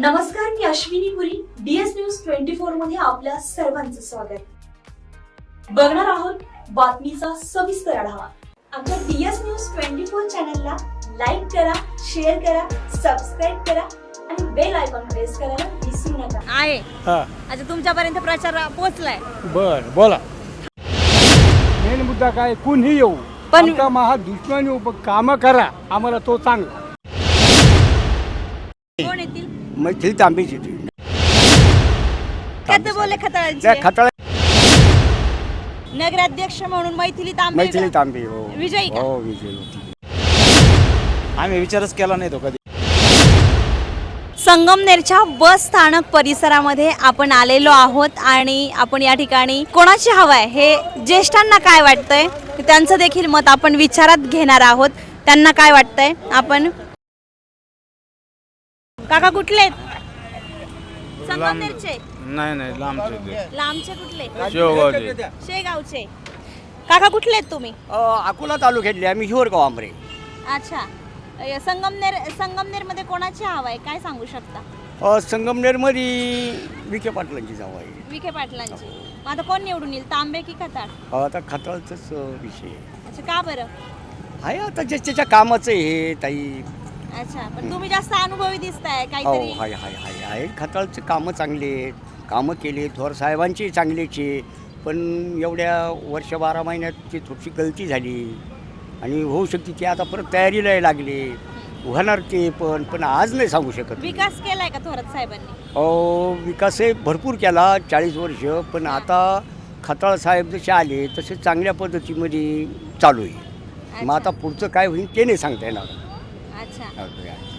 नमस्कार मी Ashwini Puri. DS news twenty फोरमध्ये आपल्या सर्वांचं स्वागत. बघणार आहोत बातमीचा सविस्तर आढावा. आमच्या डीएस न्यूज ट्वेंटी फोर चॅनलला लाईक करा शेअर करा सबस्क्राईब करा आणि बेल आयकॉन प्रेस करायला विसरू नका. आहे. हा. अच्छा तुमच्यापर्यंत प्रचार पोहोचलाय. बर बोला. मेन मुद्दा काय? कुणीही येऊ. पण- आमचा महा दुश्मन येऊ पण कामं करा. आम्हाला तो चांगला. कोण मैथिली तांबीची काय ते बोलले त्या खताळांचे खताळ नगराध्यक्ष म्हणून मैथिली तांबे मैथिली तांबी हो. विजयी का? हो विजयी होती. आम्ही विचारच केला नाही तो कधी. संगमनेरच्या बस स्थानक परिसरामध्ये आपण आलेलो आहोत आणि आपण या ठिकाणी कोणाची हवा आहे हे ज्येष्ठांना काय वाटतंय? त्यांचं देखील मत आपण विचारात घेणार आहोत. त्यांना काय वाटतंय? आपण काका कुठले आहेत? संगमनेरचे? नाही नाही लांबचे लांबचे कुठले? शेवगावचे. शेगावचे. काका कुठले आहेत तुम्ही? अकोला तालुक्यातली आम्ही हिवरगाव आंबरे. अच्छा. अ, संगमनेर संगमनेरमध्ये कोणाची हवा आहे? काय सांगू शकता? अ, संगमनेरमध्ये विखे पाटलांची जाव आहे. विखे पाटलांची. मग आता कोण निवडून येईल? तांबे की खताळ? अ, आता खताळचाच विषय आहे. अच्छा का बरं? आहे आता ज्याच्या कामाचं हे ताई. अच्छा पण तुम्ही जास्त अनुभवी दिसताय हो काहीतरी. हाय हाय हाय. आहे खताळचे कामं चांगले आहेत. कामं केले थोर साहेबांची चांगलेच. पण एवढ्या वर्ष बारा महिन्यात ती थोडीशी गलती झाली. आणि होऊ शकते ती आता परत तयारीला लागले. होणार ते पण पण आज नाही सांगू शकत मी. विकास केलाय का थोरात साहेबांनी? अहो विकास हे भरपूर केला चाळीस वर्ष. पण आता खताळ साहेब जसे आले तसे चांगल्या पद्धतीमध्ये चालू आहे. मग आता पुढचं काय होईल ते नाही सांगता येणार. अच्छा.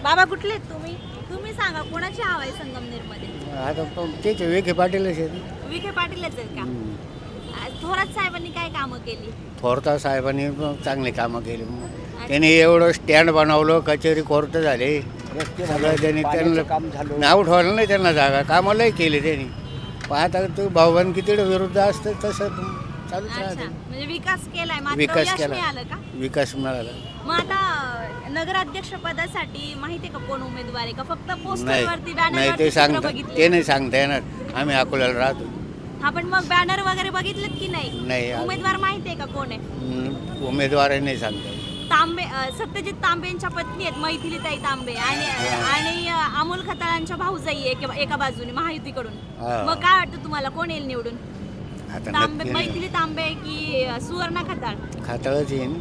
बाबा कुठले आहेत तुम्ही? तुम्ही सांगा कोणाची हवा आहे संगमनेरमध्ये आता पण तेच वेखे पाटीलच आहेत. विखे पाटीलच आहेत का? अ, थोरात साहेबांनी काय कामं केली? थोरता साहेबांनी चांगले कामं केली. त्यांनी एवढं स्टँड बनवलं कचेरी कोर्ट झाले. सगळं त्यांनी त्यांना काम झालं. नाव ठेवलं नाही त्यांना जागा कामालाही केले त्यांनी. पण आता तू भाऊबंद किती विरुद्ध असतं तसं चालूच अच्छा. राहते. म्हणजे विकास केलाय मात्र विकास यश केला. मिळालं का? विकास मिळाला. मग आता नगराध्यक्ष पदासाठी माहितीये का कोण उमेदवार आहे का? फक्त पोस्टरवरती नाही ते बॅनर सांगता ते बघितले नाही सांगता येणार. आम्ही अकोल्याला राहतो. हा पण मग बॅनर वगैरे बघितलेत की नाही. उमेदवार माहितीये का कोण आहे? हम्म, उमेदवारही नाही सांगता येत. तांबे अ, सत्यजित तांबेंच्या पत्नी आहेत मैथिलीताई तांबे आणि आणि अ, अमोल खताळांच्या भाऊजाई आहे एका- एका बाजूने महायुतीकडून. हा. मग काय वाटतं तुम्हाला कोण येईल निवडून? आता तांबे नक्की. मैथिली तांबे की अ, सुवर्णा खताळ? खाताळच येईन.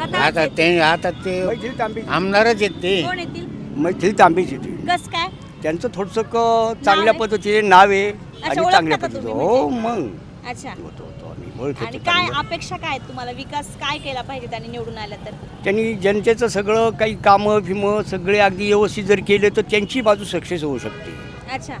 आता ते आता ते मैथिली तांबी आमदारच आहेत ते. कोण येतील? मैथिली तांबीची ती कस काय? त्यांचं थोडंसं क- चांगल्या आहे? पद्धतीने नाव आहे आणि ओळखता चांगल्या का पद्धतीने. तुम्ही हो म्हणजे? मग. अच्छा. होतो होतो आम्ही ओळखतो आणि काय चांगलं. अपेक्षा काय आहेत तुम्हाला? विकास काय केला पाहिजे त्यांनी निवडून आल्या तर? त्यांनी जनतेचं सगळं काही कामं फिमं सगळे अगदी व्यवस्थित जर केले तर त्यांची बाजू सक्सेस होऊ शकते. अच्छा.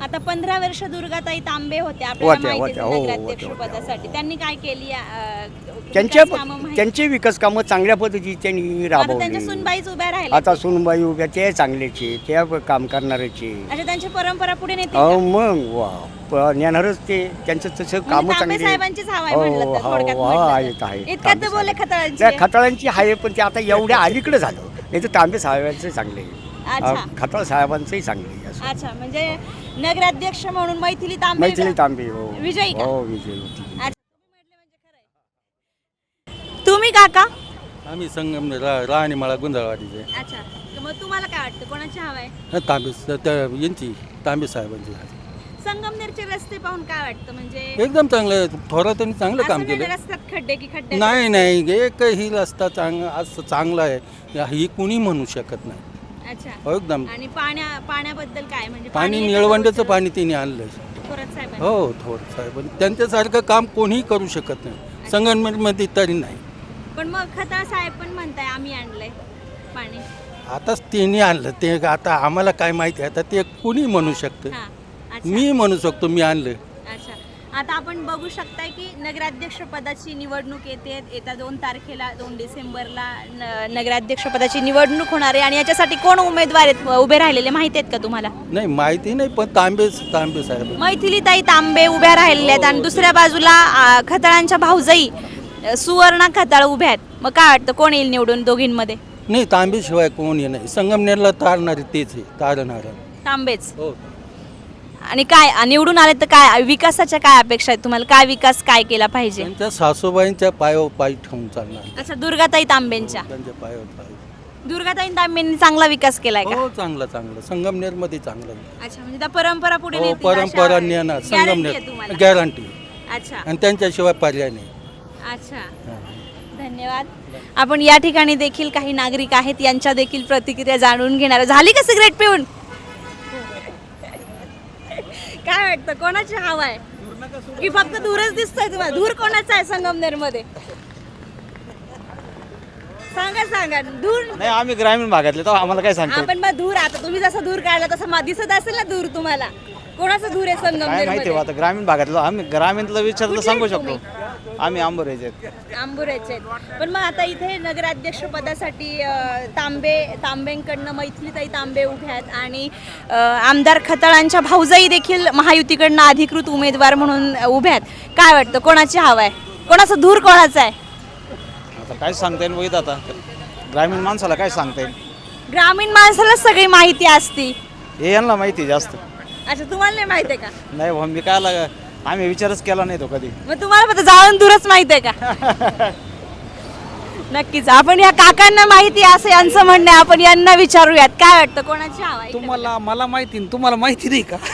आता पंधरा वर्ष दुर्गाताई तांबे होत्या हो, नगराध्यक्ष होत्या, होत्या, पदासाठी. त्यांनी काय केली अ, त्यांच्या विकास कामं माहिती- त्यांचे विकास कामं चांगल्या पद्धतीने त्यांनी आता त्यांच्या राबवली सुनबाईच उभ्या राहिल्या. आता सुनबाई उभ्या ते चांगल्याचे त्या काम करणाऱ्याचे अच्छा त्यांची परंपरा पुढे नेते अहो मग वा प- नेणारच ते. त्यांचं तसं कामं तांबे चांगली साहेबांचीच हवा आहे हो, म्हणलं तर हो, थोडक्यात हो, म्हटलं तर. आहेत, आहेत. इतक्यात तर तांबे बोलले साहेब. खताळांची. त्या खताळांची आहे पण ते आता एवढ्या अलीकडे झालं. नाही तर तांबे साहेबांचे चांगले. अच्छा. खताळ साहेबांचंही चांगले असं. अच्छा म्हणजे नगराध्यक्ष म्हणून मैथिली तांबे मैथिली तांबे हो. विजयी का? हो विजयी होती अच्छा. तुम्ही काका? आम्ही संगमनेर रा राणीमाळा गुंजाळवाडीचे. अच्छा मग तुम्हाला काय वाटतं कोणाची हवा आहे? हं, तांबे स- त्या यांची तांबे साहेबांची संगमनेरचे रस्ते पाहून काय वाटतं म्हणजे? एकदम चांगलं थोरातांनी चांगलं काम नाही केलं. ना रस्त्यात खड्डे की खड्डे? नाही नाही एकही रस्ता चांग असं चांगला आहे. ही कुणी म्हणू शकत नाही. अच्छा. हो, एकदम. आणि पाण्या पाण्याबद्दल काय? म्हणजे पाणी निळवंड्याचं? पाणी तिने आणलं थोरात साहेबांनी. हो थोर साहेब त्यांच्यासारखं काम कोणीही करू शकत नाही. संगमनेरमध्ये तरी नाही. पण मग खताळ साहेब पण म्हणताय आम्ही आणलंय पाणी. आताच तिने आणलं. ते आता आम्हाला काय माहिती आहे? आता ते कुणी म्हणू शकतं? हा. अच्छा. मी म्हणू शकतो मी आणलं आता आपण बघू शकताय की नगराध्यक्ष पदाची निवडणूक येते. येत्या दोन तारखेला दोन डिसेंबरला न- नगराध्यक्ष पदाची निवडणूक होणार आहे. आणि याच्यासाठी कोण उमेदवार आहेत? उभे राहिलेले माहिती आहेत का तुम्हाला? नाही माहिती नाही पण तांबे तांबे साहेब मैथिलीताई तांबे उभ्या राहिलेल्या आहेत. आणि दुसऱ्या बाजूला आ, खताळांच्या भाऊजाई अ, सुवर्णा खताळ उभ्या आहेत. मग काय वाटतं कोण येईल निवडून दोघींमध्ये? नाही तांबेशिवाय कोणी नाही. संगमनेरला तारणारे तेच आहे तारणार. तांबेच. हो. आणि काय निवडून आले तर काय विकासाच्या काय अपेक्षा आहेत? तुम्हाला काय विकास काय केला पाहिजे? त्यांच्या सासूबाईंच्या पायावर पाय ठेवून चालणार. अच्छा दुर्गाताई तांबेंच्या. त्यांच्या पाय दुर्गाताई तांबेंनी चांगला विकास केलाय का? हो चांगलं चांगलं. संगमनेरमध्ये चांगलं आहे. अच्छा म्हणजे त्या परंपरा पुढे हो नेतील अशा परंपरा नेणार guarantee आहे संगमनेर तुम्हाला? गॅरंटी अच्छा. आणि त्यांच्याशिवाय पर्याय नाही. अच्छा. धन्यवाद. आपण या ठिकाणी देखील काही नागरिक आहेत यांच्या देखील प्रतिक्रिया जाणून घेणार आहोत. झाली का सिगरेट पिऊन? काय वाटतं कोणाची हवा आहे? की फक्त दूरच दिसतोय तुम्हाला? दूर कोणाचा आहे संगमनेरमध्ये सांगा सांगा. दूर नाही आम्ही ग्रामीण भागातले तर आम्हाला काय सांगतो? आपण मग दूर आता तुम्ही जसं दूर काढला तसं मा- दिसत असेल ना दूर तुम्हाला? कोणाचं दूर आहे काय संगमनेर माहिती बा मध्ये आता ग्रामीण भागातलं आम्ही ग्रामीणला विचारलं सांगू शकतो. आम्ही आंबोरेचे आहेत. आंबुऱ्याचे आहेत. पण मग आता इथे नगराध्यक्ष पदासाठी अ, तांबे तांबेंकडनं मैथिलीताई तांबे उभ्या आहेत आणि अ, आमदार खताळांच्या भाऊजाई देखील महायुतीकडनं अधिकृत उमेदवार म्हणून उभ्या आहेत. काय वाटतं कोणाची हवा आहे? कोणाचं धूर कोणाचा आहे? आता काय सांगता येईल बघित आता. ग्रामीण माणसाला काय सांगता येईल? ग्रामीण माणसाला सगळी माहिती असती. हे यांना माहिती आहे जास्त. अच्छा तुम्हाला नाही माहिती आहे का? नाही भाऊ मी काय लाग आम्ही विचारच केला नाही तो कधी. मग तुम्हाला फक्त जाळून दूरच माहिती आहे का? नक्कीच. आपण या काकांना माहिती असं यांचं म्हणणं आहे. आपण यांना विचारूयात. काय वाटतं? कोणाची हवा आहे? तुम्हाला मला माहिती न तुम्हाला माहिती नाही का?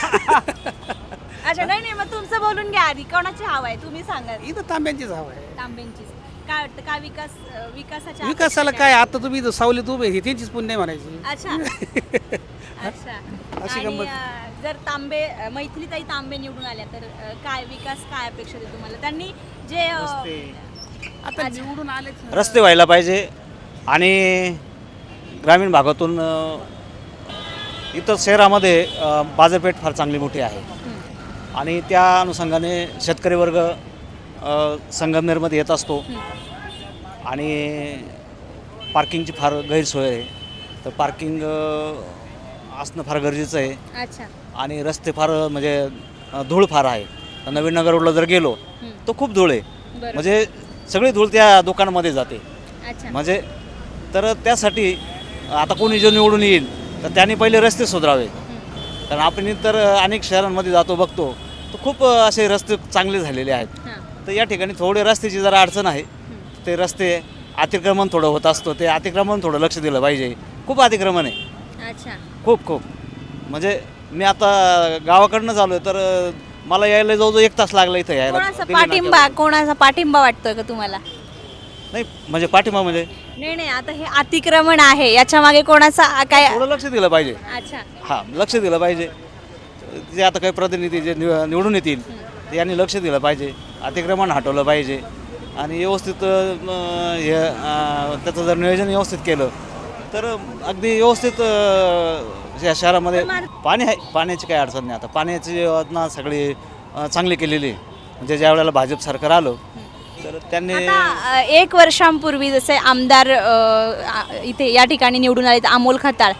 अच्छा नाही नाही. मग तुमचं बोलून घ्या आधी. कोणाची हवा आहे? तुम्ही सांगा. इथं तांब्यांचीच हवा आहे. तांब्यांची काय वाटतं? काय विकास अं, विकासाच्या विकासाला काय? आता तुम्ही इथं सावलीत उभे आहे, त्यांचीच पुण्य म्हणायची. अच्छा. अच्छा. आणि अं, जर तांबे अं, मैथिलीताई तांबे निवडून आल्या तर अं, काय विकास काय अपेक्षित आहे तुम्हाला? त्यांनी जे अं, आता निवडून आलेच ना. रस्ते व्हायला पाहिजे आणि ग्रामीण भागातून अ, इथं शहरामध्ये अ, बाजारपेठ फार चांगली मोठी आहे. आणि त्या अनुषंगाने शेतकरी वर्ग अ, संगमनेरमध्ये येत असतो. आणि पार्किंगची फार गैरसोय आहे. तर पार्किंग अ, असणं फार गरजेचं आहे. अच्छा. आणि रस्ते फार म्हणजे अ, धूळ फार आहे. तर नवीन नगर रोडला जर गेलो तर खूप धूळ आहे. म्हणजे सगळी धूळ त्या दुकानामध्ये जाते. अच्छा. म्हणजे तर त्यासाठी आता कोणी जो निवडून येईल तर त्यांनी पहिले रस्ते सुधारावे. कारण आपण इतर अनेक शहरांमध्ये जातो बघतो तर खूप असे रस्ते चांगले झालेले आहेत. हां. तर या ठिकाणी थोडे रस्त्याची जरा अडचण आहे. ते रस्ते अतिक्रमण थोडं होत असतं. ते अतिक्रमण थोडं लक्ष दिलं पाहिजे. खूप अतिक्रमण आहे. अच्छा. खूप खूप. म्हणजे मी आता गावाकडनं झालो तर मला यायला जवळजवळ एक तास लागला इथं यायला. कोणाचा दिल्ली नाक्यावर. पाठिंबा कोणाचा पाठिंबा वाटतोय का तुम्हाला? नाही म्हणजे पाठिंबा म्हणजे? नाही नाही आता हे अतिक्रमण आहे याच्या मागे कोणाचा आ- काय थोडं लक्ष दिलं पाहिजे. अच्छा. हां लक्ष दिलं पाहिजे. जे आता काही प्रतिनिधी जे निव- निवडून येतील ते यांनी लक्ष दिलं पाहिजे अतिक्रमण हटवलं पाहिजे. आणि व्यवस्थित अं, हे अं, त्याचं जर नियोजन व्यवस्थित केलं तर अगदी व्यवस्थित अं, या शहरामध्ये पाणी आहे. पाण्याची काही अडचण नाही. आता पाण्याची योजना सगळी अं, चांगली केलेली आहे. म्हणजे ज्या वेळेला भाजप सरकार आलं तर त्यांनी आता अ, एक वर्षांपूर्वी जसे आमदार अ, आ- इथे या ठिकाणी निवडून आले अमोल खताळ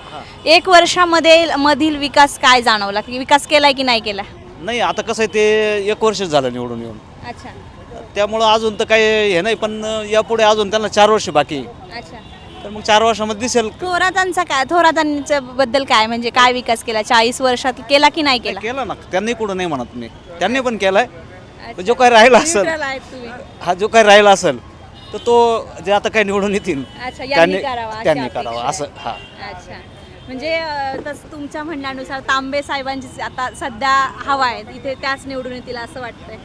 एक वर्षामध्ये मधील विकास काय जाणवला? की विकास केलाय की नाही केला नाही आता कसं आहे ते एक वर्ष झालं निवडून येऊन. अच्छा. त्यामुळं अजून तर काही हे नाही पण यापुढे अजून त्यांना चार वर्ष बाकी आहे. अच्छा. तर मग चार वर्षामध्ये दिसेल. थोरातांचा काय थोरातांच्या बद्दल काय? म्हणजे काय विकास केला? चाळीस वर्षात केला की नाही केला? केलं ना. त्यांनी कुठं नाही म्हणत मी. त्यांनी पण केलाय. पण जो काही राहिला असेल. Neutral आहेत तुम्ही. हा जो काही राहिला असेल तर तो जे आता काही निवडून येतील अच्छा यांनी करावा अशी त्यांनी अपेक्षा करावा आहे. असं हा. अच्छा. म्हणजे अ, तसं तुमच्या म्हणण्यानुसार तांबे साहेबांची आता सध्या हवा आहे. इथे त्याच निवडून येतील असं वाटतंय.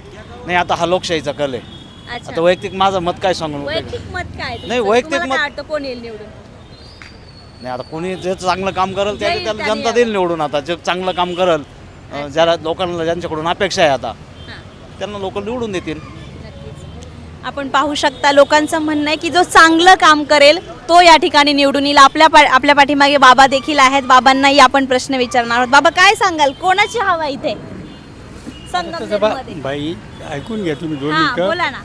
नाही आता हा लोकशाहीचा कल आहे. अच्छा. आता वैयक्तिक माझं मत काय सांगून उपयोग आहे? वैयक्तिक मत काय? तुमचं? नाही, वैयक्तिक तुम्हाला काय मत- वाटतं कोण येईल निवडून? नाही आता कोणी जे चांगलं काम करेल त्याला त्याला त्यांनी जनता देईल निवडून आता. जे चांगलं काम करेल अं, ज्याला लोकांना ज्यांच्याकडून अपेक्षा आहे आता हां. त्यांना लोक निवडून देतील. नक्कीच. आपण पाहू शकता लोकांचं म्हणणं आहे की जो चांगलं काम करेल तो या ठिकाणी निवडून येईल. आपल्या पा आपल्या पाठीमागे बाबा देखील आहेत. बाबांनाही आपण प्रश्न विचारणार आहोत. बाबा काय सांगाल? कोणाची हवा इथे? संगमनेरमध्ये. बाई ऐकून घ्या तुम्ही दोन हा मिनिटं. बोला ना.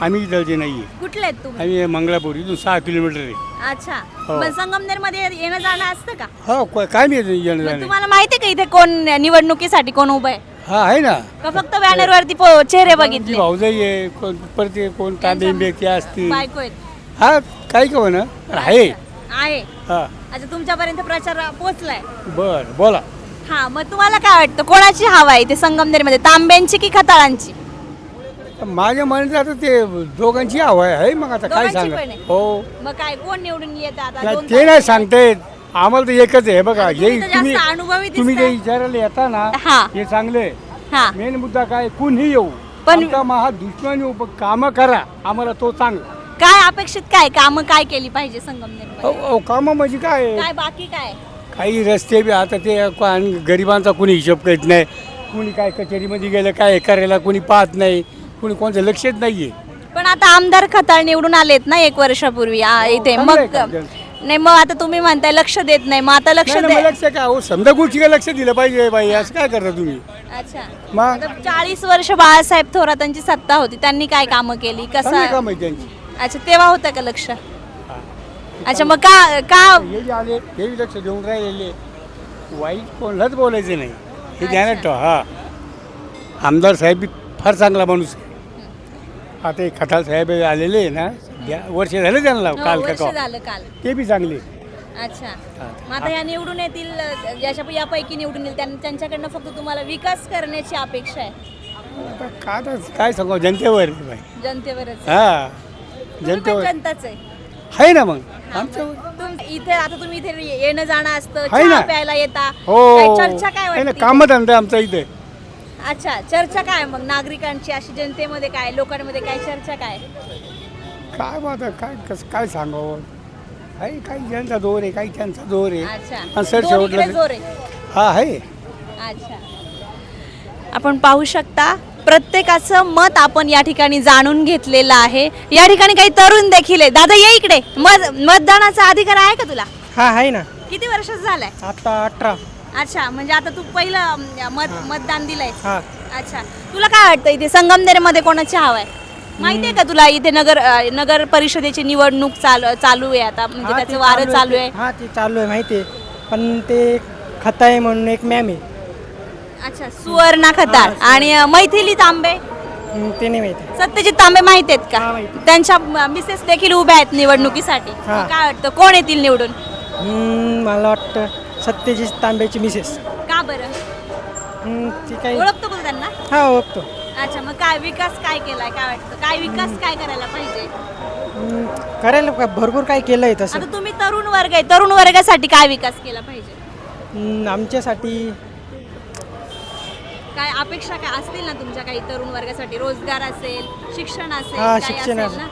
आम्ही इथलचे नाही आहे. कुठले आहेत तुम्ही? आम्ही मंगळापूर इथून सहा किलोमीटर आहे. अच्छा. हो. पण संगमनेरमध्ये येणं जाणं असतं का? हो को- काय नाही येणं मग जाणे. तुम्हाला माहिती आहे का इथे कोण निवडणुकीसाठी कोण उभं आहे? हा आहे ना. का फक्त बॅनर वरती पो- चेहरे बघितले? भाऊजाई आहे कोण परत ते कोण तांबे ते असतील. बायको आहेत. हा काही का म्हणा पण आहे. आहे. हा. अच्छा तुमच्यापर्यंत प्रचार पोहोचलाय. बर बोला. हा मग तुम्हाला काय वाटतं? कोणाची हवा आहे ते संगमनेरमध्ये? तांब्यांची की खताळांची? माझ्या म्हणत आता ते दोघांची हवा आहे मग आता काय दोघांची सांगा पण आहे? हो. मग काय कोण निवडून येत आता? नाही, दोन ते नाही? सांगतायत आम्हाला तर एकच आहे बघा. आता तुम्ही हे तर तुम्ही जास्त अनुभवी तुम्ही जे दिसताय. विचारायला येता ना हा. हे चांगले. हा. मेन मुद्दा काय कुणी येऊ. पण- पण महा दुश्मन येऊ पण कामं करा. आम्हाला तो चांगला. काय अपेक्षित काय? कामं काय केली पाहिजे संगमनेर अहो, अहो, कामं म्हणजे काय? आहे? काय बाकी काय? काही रस्ते बी आता ते आणि गरिबांचा कुणी हिशोब करीत नाही. कुणी काय कचेरीमध्ये गेलं काय करायला कुणी पाहत नाही. कुणी कोणतं लक्षच नाहीये. पण आता आमदार खताळ निवडून आलेत ना एक वर्षापूर्वी आ, इथे. मग नाही मग आता तुम्ही म्हणताय लक्ष देत नाही मग आता लक्ष नाही, नाही, दे. मग लक्ष काय हो समजा गोष्टीला लक्ष दिलं पाहिजे बाई असं काय करता तुम्ही? अच्छा. मग? चाळीस वर्ष बाळासाहेब थोरातांची सत्ता होती त्यांनी काय कामं केली? चांगली कसं? काम आहे त्यांची. अच्छा तेव्हा होतं का लक्ष? अच्छा मग का का? हे जे आले हे बी लक्ष देऊन राहिलेले. वाईट कोणालाच बोलायचं नाही. हे ध्यानात ठेवा हा. आमदार साहेब बी फार चांगला माणूस आहे. आता खटाल साहेब आलेले आहे ना वर्ष झाले त्यांना हो, काल का वर्ष का झालं काल. ते बी चांगले. अच्छा. मग आता या निवडून येतील यापैकी निवडून येईल त्यां- त्यांच्याकडनं फक्त तुम्हाला विकास करण्याची अपेक्षा आहे. आता काय काय सांगू जनतेवर आहे बाई. जनतेवरच हा. तुम्ही पण जनतेवर. जनताच आहे. आहे ना मग. आमच्यावर तुम इथे आता तुम्ही इथे येणं जाणं असतं आहे चहा ना. प्यायला येता. हो. काय चर्चा काय आहे ना वाटते? कामं धंदा आमचा इथे. अच्छा चर्चा काय मग? नागरिकांची अशी जनतेमध्ये काय लोकांमध्ये काय चर्चा काय? काय मग आता काय कसं काय सांगावं? आहे काही ज्यांचा जोर आहे काही त्यांचा जोर आहे. अच्छा. आणि सर दोन्हीकडे शेवटला जोर आहे. हा आहे. अच्छा. आपण पाहू शकता प्रत्येकाचं मत आपण या ठिकाणी जाणून घेतलेलं आहे. या ठिकाणी काही तरुण देखील आहे दादा ये इकडे. मत मतदानाचा अधिकार आहे का तुला? हा आहे ना. किती वर्षाचा झालाय? आता अठरा. अच्छा म्हणजे आता तू पहिलं मत मतदान दिलंय. हा. अच्छा. तुला काय वाटतं इथे संगमनेरमध्ये कोणाची हवा आहे? माहितीये का तुला इथे नगर अं, नगर परिषदेची निवडणूक चालू चालू आहे आता? म्हणजे हा, ते त्याचं वारं चालू आहे. हा ते चालू आहे माहिती आहे पण ते खता आहे म्हणून एक मॅम आहे. अच्छा सुवर्णा खताळ आणि अं, मैथिली तांबे? हम्म, ते नाही माहिती सत्यजित तांबे माहीत आहेत हा, का माहिती. त्यांच्या मिसेस देखील उभ्या आहेत निवडणुकीसाठी. हा. काय वाटतं? कोण येतील निवडून? हम्म, मला वाटतं सत्यजित तांब्याची मिसेस का बरं? हम्म, ती काही ओळखतो का त्यांना? हा ओळखतो. अच्छा मग काय विकास काय केलाय? काय वाटतं? काय विकास काय करायला पाहिजे? हम्म, करायला का- भरपूर काय केलं आहे तसं. आता तुम्ही तरुण वर्ग आहे. तरुण वर्गासाठी काय विकास केला पाहिजे? हम्म, आमच्यासाठी काय अपेक्षा काय असतील ना तुमच्या काही तरुण वर्गासाठी? रोजगार असेल शिक्षण असेल हा शिक्षण असेल ना?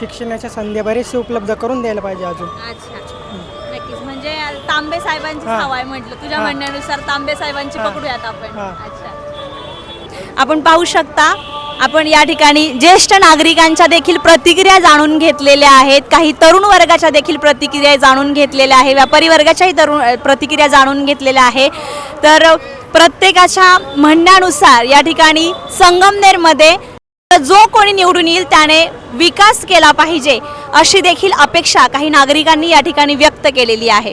शिक्षणाच्या संधी बरेचसे उपलब्ध करून द्यायला पाहिजे अजून. अच्छा. तांबे साहेबांची हा. हवा आहे म्हटलं तुझ्या हा. म्हणण्यानुसार तांबे साहेबांची हा. पकडूयात आपण हा. अच्छा आपण पाहू शकता आपण या ठिकाणी ज्येष्ठ नागरिकांच्या देखील प्रतिक्रिया जाणून घेतलेल्या आहेत काही तरुण वर्गाच्या देखील प्रतिक्रिया जाणून घेतलेल्या आहे व्यापारी वर्गाच्याही तरुण अ, प्रतिक्रिया जाणून घेतलेल्या आहे तर अ, प्रत्येकाच्या म्हणण्यानुसार या ठिकाणी संगमनेरमध्ये जो कोणी निवडून येईल त्याने विकास केला पाहिजे अशी देखील अपेक्षा काही नागरिकांनी या ठिकाणी व्यक्त केलेली आहे